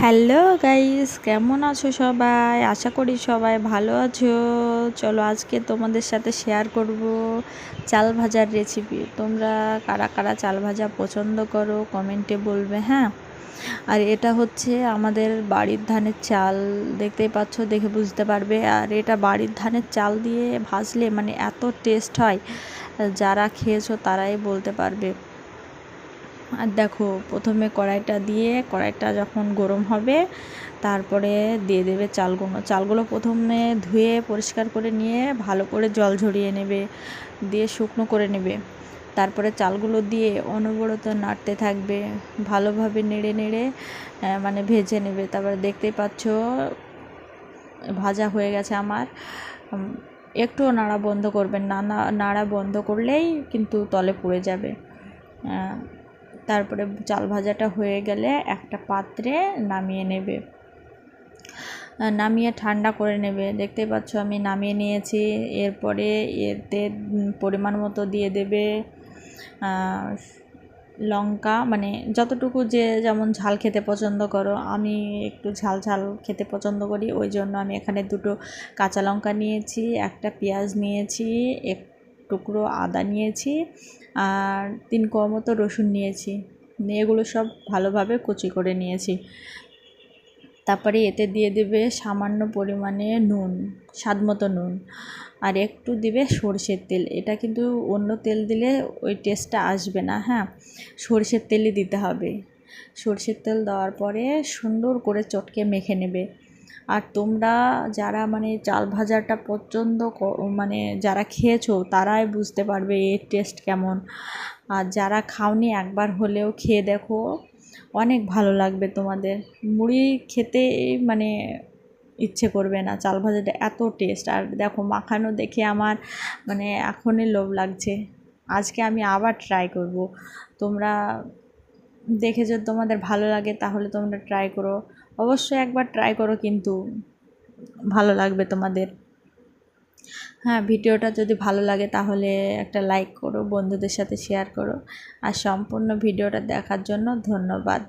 Hello guys, কেমন আছো সবাই? আশা করি সবাই ভালো আছো। চলো আজকে তোমাদের সাথে শেয়ার করব চাল ভাজার রেসিপি তোমরা কারা কারা চাল ভাজা পছন্দ করো কমেন্টে বলবে হ্যাঁ? আর এটা হচ্ছে আমাদের বাড়ির ধানের চাল। দেখতেই পাচ্ছ, দেখে বুঝতে পারবে। আর এটা বাড়ির ধানের চাল দিয়ে ভাজলে মানে এত টেস্ট হয়, যারা খেয়েছো তারাই বলতে পারবে। আর দেখো, প্রথমে কড়াইটা দিয়ে কড়াইটা যখন গরম হবে, তারপরে দিয়ে দেবে চালগুলো। চালগুলো প্রথমে ধুয়ে পরিষ্কার করে নিয়ে ভালো করে জল ঝরিয়ে নেবে, দিয়ে শুকনো করে নেবে। তারপরে চালগুলো দিয়ে অনবরত নাড়তে থাকবে, ভালোভাবে নেড়ে নেড়ে মানে ভেজে নেবে। তারপরে দেখতেই পাচ্ছ, ভাজা হয়ে গেছে আমার। একটুও নাড়া বন্ধ করবেন না নাড়া বন্ধ করলেই কিন্তু তলে পড়ে যাবে। তারপরে চাল ভাজাটা হয়ে গেলে একটা পাত্রে নামিয়ে নেবে। নামিয়ে ঠান্ডা করে নেবে। দেখতে পাচ্ছ আমি নামিয়ে নিয়েছি। এরপরে এতে পরিমাণ মতো দিয়ে দেবে লঙ্কা। মানে যতটুকু যে যেমন ঝাল খেতে পছন্দ করো, আমি একটু ঝাল ঝাল খেতে পছন্দ করি। ওই জন্য আমি এখানে দুটো কাঁচা লঙ্কা নিয়েছি, একটা পেঁয়াজ নিয়েছি, এক টুকরো আদা নিয়েছি আর তিন কোয়া মতো রসুন নিয়েছি। নিয়ে এগুলো সব ভালোভাবে কুচি করে নিয়েছি। তারপরে এতে দিয়ে দেবে সামান্য পরিমাণে নুন, স্বাদ মতো নুন। আর একটু দিবে সর্ষের তেল। এটা কিন্তু অন্য তেল দিলে ওই টেস্টটা আসবে না হ্যাঁ? সর্ষের তেলই দিতে হবে। সর্ষের তেল দেওয়ার পরে সুন্দর করে চটকে মেখে নেবে। আর তোমরা যারা মানে চাল ভাজাটা পছন্দ মানে যারা খেয়েছো তারাই বুঝতে পারবে এর টেস্ট কেমন। আর যারা খাওনি একবার হলেও খেয়ে দেখো, অনেক ভালো লাগবে তোমাদের। মুড়ি খেতে মানে ইচ্ছে করবে না, চাল ভাজাটা এত টেস্ট আর দেখো মাখানো দেখে আমার মানে এখনই লোভ লাগছে। আজকে আমি আবার ট্রাই করব। তোমরা দেখে যদি তোমাদের ভালো লাগে তাহলে তোমরা ট্রাই করো। অবশ্যই একবার ট্রাই করো কিন্তু ভালো লাগবে তোমাদের। হ্যাঁ ভিডিওটা যদি ভালো লাগে তাহলে একটা লাইক করো, বন্ধুদের সাথে শেয়ার করো। আর সম্পূর্ণ ভিডিওটা দেখার জন্য ধন্যবাদ।